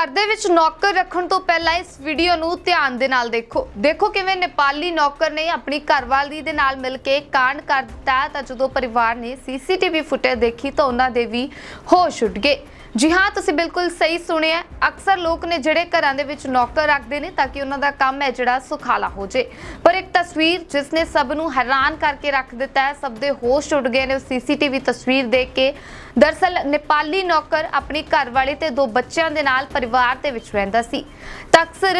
ਘਰ ਦੇ ਵਿੱਚ ਨੌਕਰ ਰੱਖਣ ਤੋਂ ਪਹਿਲਾਂ ਇਸ ਵੀਡੀਓ ਨੂੰ ਧਿਆਨ ਦੇ ਨਾਲ ਦੇਖੋ। ਦੇਖੋ ਕਿਵੇਂ ਨੇਪਾਲੀ ਨੌਕਰ ਨੇ ਆਪਣੀ ਘਰਵਾਲੀ ਦੇ ਨਾਲ ਮਿਲ ਕੇ ਕਾਂਡ ਕਰ ਦਿੱਤਾ ਤਾਂ ਜਦੋਂ ਪਰਿਵਾਰ ਨੇ ਸੀਸੀਟੀਵੀ ਫੁਟੇਜ ਦੇਖੀ ਤਾਂ ਉਹਨਾਂ ਦੇ ਵੀ ਹੋਸ਼ ਉੱਡ ਗਏ। ਜੀ ਹਾਂ, ਤੁਸੀਂ ਬਿਲਕੁਲ ਸਹੀ ਸੁਣਿਆ ਅਕਸਰ ਲੋਕ ਨੇ ਜਿਹੜੇ ਘਰਾਂ ਦੇ ਵਿੱਚ ਨੌਕਰ ਰੱਖਦੇ ਨੇ ਤਾਂ ਕਿ ਉਹਨਾਂ ਦਾ ਕੰਮ ਹੈ ਜਿਹੜਾ ਸੁਖਾਲਾ ਹੋ ਜੇ। ਪਰ ਇੱਕ ਤਸਵੀਰ ਜਿਸ ਨੇ ਸਭ ਨੂੰ ਹੈਰਾਨ ਕਰਕੇ ਰੱਖ ਦਿੱਤਾ ਹੈ, ਸਭ ਦੇ ਹੋਸ਼ ਉੱਡ ਗਏ ਨੇ। ਉਸ ਸੀਸੀਟੀਵੀ ਤਸਵੀਰ ਦੇਖ ਕੇ ਦਰਸਲ ਨੇਪਾਲੀ ਨੌਕਰ ਆਪਣੀ ਘਰਵਾਲੀ ਤੇ ਦੋ ਬੱਚਿਆਂ ਦੇ ਨਾਲ ਪਰਿਵਾਰ ਦੇ ਵਿੱਚ ਰਹਿੰਦਾ ਸੀ। ਤਾਂ ਅਕਸਰ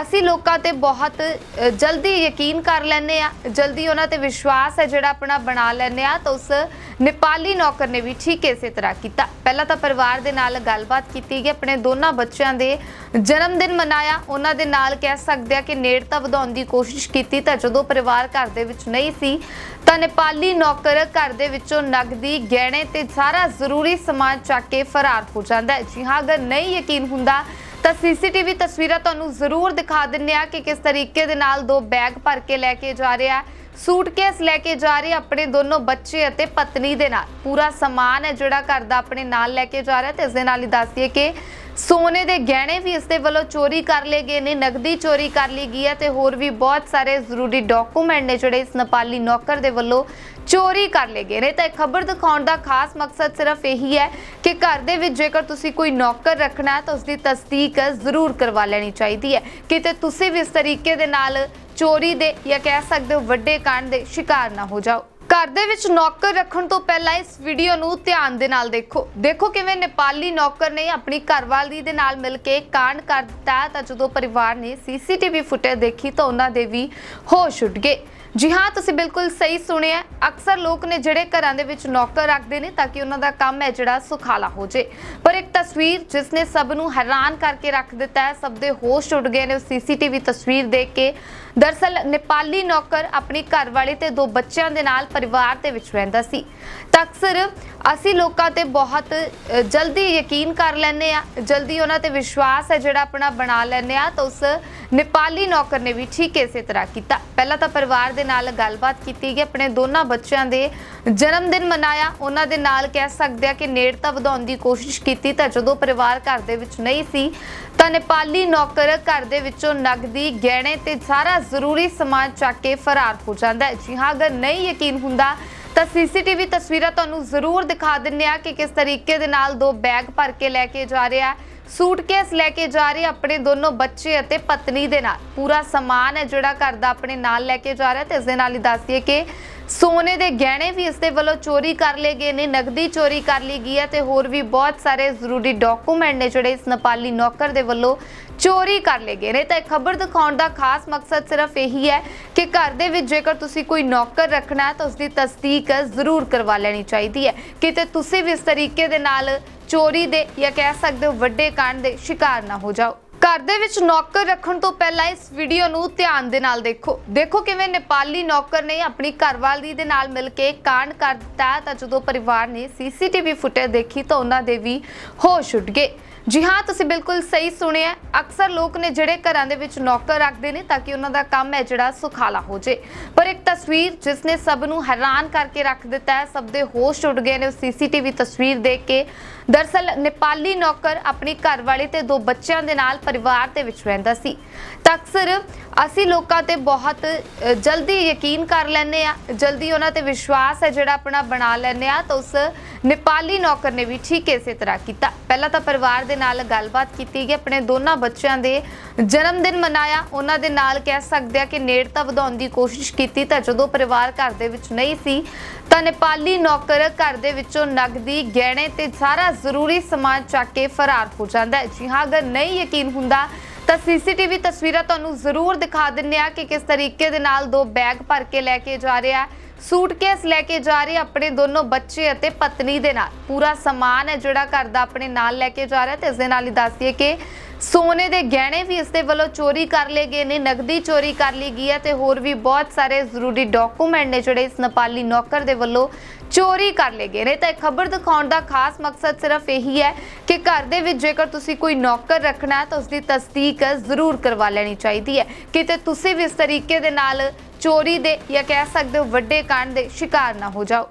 ਅਸੀਂ ਲੋਕਾਂ ਤੇ ਬਹੁਤ ਜਲਦੀ ਯਕੀਨ ਕਰ ਲੈਂਦੇ ਆ ਜਲਦੀ ਉਹਨਾਂ ਤੇ ਵਿਸ਼ਵਾਸ ਹੈ ਜਿਹੜਾ ਆਪਣਾ ਬਣਾ ਲੈਂਦੇ ਆ ਤਾਂ ਉਸ ਨੇਪਾਲੀ ਨੌਕਰ ਨੇ ਵੀ ਠੀਕ ਇਸੇ ਤਰ੍ਹਾਂ ਕੀਤਾ। ਪਹਿਲਾਂ ਤਾਂ ਪਰਿਵਾਰ ਦੇ ਨਾਲ ਗੱਲਬਾਤ ਕੀਤੀ ਗਈ। ਆਪਣੇ ਦੋਨਾਂ ਬੱਚਿਆਂ ਦੇ ਜਨਮ ਦਿਨ ਮਨਾਇਆ। ਉਹਨਾਂ ਦੇ ਨਾਲ ਕਹਿ ਸਕਦੇ ਆ ਕਿ ਨੇੜਤਾ ਵਧਾਉਣ ਦੀ ਕੋਸ਼ਿਸ਼ ਕੀਤੀ ਤਾਂ ਜਦੋਂ ਪਰਿਵਾਰ ਘਰ ਦੇ ਵਿੱਚ ਨਹੀਂ ਸੀ, ਤਾਂ ਨੇਪਾਲੀ ਨੌਕਰ ਘਰ ਦੇ ਵਿੱਚੋਂ ਨਗਦੀ, ਗਹਿਣੇ ਤੇ ਸਾਰਾ ਜ਼ਰੂਰੀ ਸਮਾਨ ਚੱਕ ਕੇ ਫਰਾਰ ਹੋ ਜਾਂਦਾ ਹੈ। ਜੀ ਹਾਂ, ਅਗਰ ਨਹੀਂ ਯਕੀਨ ਹੁੰਦਾ, ਤਾਂ ਸੀਸੀਟੀਵੀ ਤਸਵੀਰਾਂ ਤੁਹਾਨੂੰ ਜ਼ਰੂਰ ਦਿਖਾ ਦਿੰਨੇ ਆ ਕਿ ਕਿਸ ਤਰੀਕੇ ਦੇ ਨਾਲ ਦੋ ਬੈਗ ਭਰ ਕੇ ਲੈ ਕੇ ਜਾ ਰਿਹਾ ਹੈ। ਸੂਟਕੇਸ ਲੈ ਕੇ ਜਾ ਰਹੇ ਆਪਣੇ ਦੋਨੋਂ ਬੱਚੇ ਅਤੇ ਪਤਨੀ ਦੇ ਨਾਲ। ਪੂਰਾ ਸਮਾਨ ਹੈ ਜਿਹੜਾ ਘਰ ਦਾ ਆਪਣੇ ਨਾਲ ਲੈ ਕੇ ਜਾ ਰਿਹਾ ਤੇ ਇਸ ਦੇ ਨਾਲ ਹੀ ਦੱਸੀਏ ਕਿ ਸੋਨੇ ਦੇ ਗਹਿਣੇ ਵੀ ਇਸ ਦੇ ਵੱਲੋਂ ਚੋਰੀ ਕਰ ਲਏ ਗਏ ਨੇ ਨਗਦੀ ਚੋਰੀ ਕਰ ਲਈ ਗਈ ਹੈ ਤੇ ਹੋਰ ਵੀ ਬਹੁਤ ਸਾਰੇ ਜ਼ਰੂਰੀ ਡਾਕੂਮੈਂਟ ਨੇ ਜਿਹੜੇ ਇਸ ਨੇਪਾਲੀ ਨੌਕਰ ਦੇ ਵੱਲੋਂ ਚੋਰੀ ਕਰ ਲਏ ਗਏ ਨੇ। ਤਾਂ ਇਹ ਖਬਰ ਦਿਖਾਉਣ ਦਾ ਖਾਸ ਮਕਸਦ ਸਿਰਫ ਇਹੀ ਹੈ ਕਿ ਘਰ ਦੇ ਵਿੱਚ ਜੇਕਰ ਤੁਸੀਂ ਕੋਈ ਨੌਕਰ ਰੱਖਣਾ ਹੈ ਤਾਂ ਉਸ ਦੀ ਤਸਦੀਕ ਜ਼ਰੂਰ ਕਰਵਾ ਲੈਣੀ ਚਾਹੀਦੀ ਹੈ ਕਿਤੇ ਤੁਸੀਂ ਵੀ ਇਸ ਤਰੀਕੇ ਦੇ ਨਾਲ ਚੋਰੀ ਦੇ ਜਾਂ ਕਹਿ ਸਕਦੇ ਹੋ ਵੱਡੇ ਕਾਂਡ ਦੇ ਸ਼ਿਕਾਰ ਨਾ ਹੋ ਜਾਓ। ਘਰ ਦੇ ਵਿੱਚ ਨੌਕਰ ਰੱਖਣ ਤੋਂ ਪਹਿਲਾਂ ਇਸ ਵੀਡੀਓ ਨੂੰ ਧਿਆਨ ਦੇ ਨਾਲ ਦੇਖੋ। ਦੇਖੋ ਕਿਵੇਂ ਨੇਪਾਲੀ ਨੌਕਰ ਨੇ ਆਪਣੀ ਘਰਵਾਲੀ ਦੇ ਨਾਲ ਮਿਲ ਕੇ ਕਾਂਡ ਕਰ ਦਿੱਤਾ ਤਾਂ ਜਦੋਂ ਪਰਿਵਾਰ ਨੇ ਸੀਸੀਟੀਵੀ ਫੁਟੇਜ ਦੇਖੀ ਤਾਂ ਉਹਨਾਂ ਦੇ ਵੀ ਹੋਸ਼ ਉੱਡ ਗਏ। ਜੀ ਹਾਂ, ਤੁਸੀਂ ਬਿਲਕੁਲ ਸਹੀ ਸੁਣਿਆ ਅਕਸਰ ਲੋਕ ਨੇ ਜਿਹੜੇ ਘਰਾਂ ਦੇ ਵਿੱਚ ਨੌਕਰ ਰੱਖਦੇ ਨੇ ਤਾਂ ਕਿ ਉਹਨਾਂ ਦਾ ਕੰਮ ਹੈ ਜਿਹੜਾ ਸੁਖਾਲਾ ਹੋ ਜੇ। ਪਰ ਇੱਕ ਤਸਵੀਰ ਜਿਸ ਨੇ ਸਭ ਨੂੰ ਹੈਰਾਨ ਕਰਕੇ ਰੱਖ ਦਿੱਤਾ ਹੈ, ਸਭ ਦੇ ਹੋਸ਼ ਉੱਡ ਗਏ ਨੇ ਉਸ ਸੀਸੀਟੀਵੀ ਤਸਵੀਰ ਦੇਖ ਕੇ। ਦਰਸਲ, ਨੇਪਾਲੀ ਨੌਕਰ ਆਪਣੀ ਘਰਵਾਲੀ ਤੇ ਦੋ ਬੱਚਿਆਂ ਦੇ ਨਾਲ ਪਰਿਵਾਰ ਦੇ ਵਿੱਚ ਰਹਿੰਦਾ ਸੀ। ਤਾਂ ਅਕਸਰ ਅਸੀਂ ਲੋਕਾਂ ਤੇ ਬਹੁਤ ਜਲਦੀ ਯਕੀਨ ਕਰ ਲੈਂਦੇ ਆ ਜਲਦੀ ਉਹਨਾਂ ਤੇ ਵਿਸ਼ਵਾਸ ਹੈ ਜਿਹੜਾ ਆਪਣਾ ਬਣਾ ਲੈਂਦੇ ਆ ਤਾਂ ਉਸ ਨੇਪਾਲੀ ਨੌਕਰ ਨੇ ਵੀ ਠੀਕ ਇਸੇ ਤਰ੍ਹਾਂ ਕੀਤਾ। ਪਹਿਲਾਂ ਤਾਂ ਪਰਿਵਾਰ ਦੇ ਨਾਲ ਗੱਲਬਾਤ ਕੀਤੀ ਗਈ। ਆਪਣੇ ਦੋਨਾਂ ਬੱਚਿਆਂ ਦੇ ਜਨਮ ਦਿਨ ਮਨਾਇਆ। ਉਹਨਾਂ ਦੇ ਨਾਲ ਕਹਿ ਸਕਦੇ ਆ ਕਿ ਨੇੜਤਾ ਵਧਾਉਣ ਦੀ ਕੋਸ਼ਿਸ਼ ਕੀਤੀ ਤਾਂ ਜਦੋਂ ਪਰਿਵਾਰ ਘਰ ਦੇ ਵਿੱਚ ਨਹੀਂ ਸੀ, ਤਾਂ ਨੇਪਾਲੀ ਨੌਕਰ ਘਰ ਦੇ ਵਿੱਚੋਂ ਨਗਦੀ, ਗਹਿਣੇ ਤੇ ਸਾਰਾ ਜ਼ਰੂਰੀ ਸਮਾਨ ਚੱਕ ਕੇ ਫਰਾਰ ਹੋ ਜਾਂਦਾ ਹੈ। ਜੀ ਹਾਂ, ਅਗਰ ਨਹੀਂ ਯਕੀਨ ਹੁੰਦਾ, ਤਾਂ ਸੀਸੀਟੀਵੀ ਤਸਵੀਰਾਂ ਤੁਹਾਨੂੰ ਜ਼ਰੂਰ ਦਿਖਾ ਦਿੰਨੇ ਆ ਕਿ ਕਿਸ ਤਰੀਕੇ ਦੇ ਨਾਲ ਦੋ ਬੈਗ ਭਰ ਕੇ ਲੈ ਕੇ ਜਾ ਰਿਹਾ ਹੈ। ਸੂਟਕੇਸ ਲੈ ਕੇ ਜਾ ਰਹੇ ਆਪਣੇ ਦੋਨੋਂ ਬੱਚੇ ਅਤੇ ਪਤਨੀ ਦੇ ਨਾਲ। ਪੂਰਾ ਸਮਾਨ ਹੈ ਜਿਹੜਾ ਘਰ ਦਾ ਆਪਣੇ ਨਾਲ ਲੈ ਕੇ ਜਾ ਰਿਹਾ ਤੇ ਇਸ ਦੇ ਨਾਲ ਹੀ ਦੱਸਦੀਏ ਕਿ ਸੋਨੇ ਦੇ ਗਹਿਣੇ ਵੀ ਇਸ ਦੇ ਵੱਲੋਂ ਚੋਰੀ ਕਰ ਲਏ ਗਏ ਨੇ ਨਗਦੀ ਚੋਰੀ ਕਰ ਲਈ ਗਈ ਹੈ ਤੇ ਹੋਰ ਵੀ ਬਹੁਤ ਸਾਰੇ ਜ਼ਰੂਰੀ ਡਾਕੂਮੈਂਟ ਨੇ ਜਿਹੜੇ ਇਸ ਨੇਪਾਲੀ ਨੌਕਰ ਦੇ ਵੱਲੋਂ ਚੋਰੀ ਕਰ ਲਏ ਗਏ ਨੇ। ਤਾਂ ਇਹ ਖਬਰ ਦਿਖਾਉਣ ਦਾ ਖਾਸ ਮਕਸਦ ਸਿਰਫ ਇਹੀ ਹੈ ਕਿ ਘਰ ਦੇ ਵਿੱਚ ਜੇਕਰ ਤੁਸੀਂ ਕੋਈ ਨੌਕਰ ਰੱਖਣਾ ਤਾਂ ਉਸ ਦੀ ਤਸਦੀਕ ਜ਼ਰੂਰ ਕਰਵਾ ਲੈਣੀ ਚਾਹੀਦੀ ਹੈ। ਕਿਤੇ ਤੁਸੀਂ ਵੀ ਇਸ ਤਰੀਕੇ ਦੇ ਨਾਲ ਚੋਰੀ ਦੇ ਜਾਂ ਕਹਿ ਸਕਦੇ ਹੋ ਵੱਡੇ ਕਾਂਡ ਦੇ ਸ਼ਿਕਾਰ ਨਾ ਹੋ ਜਾਓ। ਘਰ ਦੇ ਵਿੱਚ ਨੌਕਰ ਰੱਖਣ ਤੋਂ ਪਹਿਲਾਂ ਇਸ ਵੀਡੀਓ ਨੂੰ ਧਿਆਨ ਦੇ ਨਾਲ ਦੇਖੋ। ਦੇਖੋ ਕਿਵੇਂ ਨੇਪਾਲੀ ਨੌਕਰ ਨੇ ਆਪਣੀ ਘਰਵਾਲੀ ਦੇ ਨਾਲ ਮਿਲ ਕੇ ਕਾਂਡ ਕਰ ਦਿੱਤਾ ਤਾਂ ਜਦੋਂ ਪਰਿਵਾਰ ਨੇ ਸੀਸੀਟੀਵੀ ਫੁਟੇਜ ਦੇਖੀ ਤਾਂ ਉਹਨਾਂ ਦੇ ਵੀ ਹੋਸ਼ ਉੱਡ ਗਏ। ਜੀ ਹਾਂ, ਤੁਸੀਂ ਬਿਲਕੁਲ ਸਹੀ ਸੁਣਿਆ। ਅਕਸਰ ਲੋਕ ਨੇ ਜਿਹੜੇ ਘਰਾਂ ਦੇ ਵਿੱਚ ਨੌਕਰ ਰੱਖਦੇ ਨੇ, ਤਾਂ ਕਿ ਉਹਨਾਂ ਦਾ ਕੰਮ ਹੈ ਜਿਹੜਾ ਸੁਖਾਲਾ ਹੋ ਜੇ। ਪਰ ਇੱਕ ਤਸਵੀਰ ਜਿਸ ਨੇ ਸਭ ਨੂੰ ਹੈਰਾਨ ਕਰਕੇ ਰੱਖ ਦਿੱਤਾ ਹੈ, ਸਭ ਦੇ ਹੋਸ਼ ਉੱਡ ਗਏ ਨੇ ਉਸ ਸੀਸੀਟੀਵੀ ਤਸਵੀਰ ਦੇਖ ਕੇ। ਦਰਸਲ, ਨੇਪਾਲੀ ਨੌਕਰ ਆਪਣੀ ਘਰਵਾਲੀ ਤੇ ਦੋ ਬੱਚਿਆਂ ਦੇ ਨਾਲ ਪਰਿਵਾਰ ਦੇ ਵਿੱਚ ਰਹਿੰਦਾ ਸੀ। ਤਾਂ ਅਕਸਰ ਅਸੀਂ ਲੋਕਾਂ ਤੇ ਬਹੁਤ ਜਲਦੀ ਯਕੀਨ ਕਰ ਲੈਂਦੇ ਆ ਜਲਦੀ ਉਹਨਾਂ ਤੇ ਵਿਸ਼ਵਾਸ ਹੈ ਜਿਹੜਾ ਆਪਣਾ ਬਣਾ ਲੈਂਦੇ ਆ ਤਾਂ ਉਸ ਨੇਪਾਲੀ ਨੌਕਰ ਨੇ ਵੀ ਠੀਕ ਇਸੇ ਤਰ੍ਹਾਂ ਕੀਤਾ। ਪਹਿਲਾਂ ਤਾਂ ਪਰਿਵਾਰ ਦੇ ਨਾਲ ਗੱਲਬਾਤ ਕੀਤੀ ਗਈ। ਆਪਣੇ ਦੋਨਾਂ ਬੱਚਿਆਂ ਦੇ ਜਨਮ ਦਿਨ ਮਨਾਇਆ। ਉਹਨਾਂ ਦੇ ਨਾਲ ਕਹਿ ਸਕਦੇ ਆ ਕਿ ਨੇੜਤਾ ਵਧਾਉਣ ਦੀ ਕੋਸ਼ਿਸ਼ ਕੀਤੀ ਤਾਂ ਜਦੋਂ ਪਰਿਵਾਰ ਘਰ ਦੇ ਵਿੱਚ ਨਹੀਂ ਸੀ, ਤਾਂ ਨੇਪਾਲੀ ਨੌਕਰ ਘਰ ਦੇ ਵਿੱਚੋਂ ਨਗਦੀ, ਗਹਿਣੇ ਤੇ ਸਾਰਾ ਜ਼ਰੂਰੀ ਸਮਾਨ ਚੱਕ ਕੇ ਫਰਾਰ ਹੋ ਜਾਂਦਾ ਹੈ। ਜੀ ਹਾਂ, ਅਗਰ ਨਹੀਂ ਯਕੀਨ ਹੁੰਦਾ ਤਾਂ ਸੀਸੀਟੀਵੀ ਤਸਵੀਰਾਂ ਤੁਹਾਨੂੰ ਜ਼ਰੂਰ ਦਿਖਾ ਦਿੰਨੇ ਆ ਕਿ ਕਿਸ ਤਰੀਕੇ ਦੇ ਨਾਲ ਦੋ ਬੈਗ ਭਰ ਕੇ ਲੈ ਕੇ ਜਾ ਰਿਹਾ ਹੈ। ਸੂਟਕੇਸ ਲੈ ਕੇ ਜਾ ਰਹੇ ਆਪਣੇ ਦੋਨੋਂ ਬੱਚੇ ਅਤੇ ਪਤਨੀ ਦੇ ਨਾਲ। ਪੂਰਾ ਸਮਾਨ ਹੈ ਜਿਹੜਾ ਘਰ ਦਾ ਆਪਣੇ ਨਾਲ ਲੈ ਕੇ ਜਾ ਰਿਹਾ ਤੇ ਇਸ ਦੇ ਨਾਲ ਹੀ ਦੱਸਦੀਏ ਕਿ ਸੋਨੇ ਦੇ ਗਹਿਣੇ ਵੀ ਇਸ ਦੇ ਵੱਲੋਂ ਚੋਰੀ ਕਰ ਲਏ ਗਏ ਨੇ ਨਗਦੀ ਚੋਰੀ ਕਰ ਲਈ ਗਈ ਹੈ ਤੇ ਹੋਰ ਵੀ ਬਹੁਤ ਸਾਰੇ ਜ਼ਰੂਰੀ ਡਾਕੂਮੈਂਟ ਨੇ ਜਿਹੜੇ ਇਸ ਨੇਪਾਲੀ ਨੌਕਰ ਦੇ ਵੱਲੋਂ ਚੋਰੀ ਕਰ ਲਏ ਗਏ ਨੇ। ਤਾਂ ਇਹ ਖਬਰ ਦਿਖਾਉਣ ਦਾ ਖਾਸ ਮਕਸਦ ਸਿਰਫ ਇਹੀ ਹੈ ਕਿ ਘਰ ਦੇ ਵਿੱਚ ਜੇਕਰ ਤੁਸੀਂ ਕੋਈ ਨੌਕਰ ਰੱਖਣਾ ਹੈ ਤਾਂ ਉਸ ਦੀ ਤਸਦੀਕ ਜ਼ਰੂਰ ਕਰਵਾ ਲੈਣੀ ਚਾਹੀਦੀ ਹੈ। ਕਿਤੇ ਤੁਸੀਂ ਵੀ ਇਸ ਤਰੀਕੇ ਦੇ ਨਾਲ ਚੋਰੀ ਦੇ ਜਾਂ ਕਹਿ ਸਕਦੇ ਹੋ ਵੱਡੇ ਕਾਂਡ ਦੇ ਸ਼ਿਕਾਰ ਨਾ ਹੋ ਜਾਓ।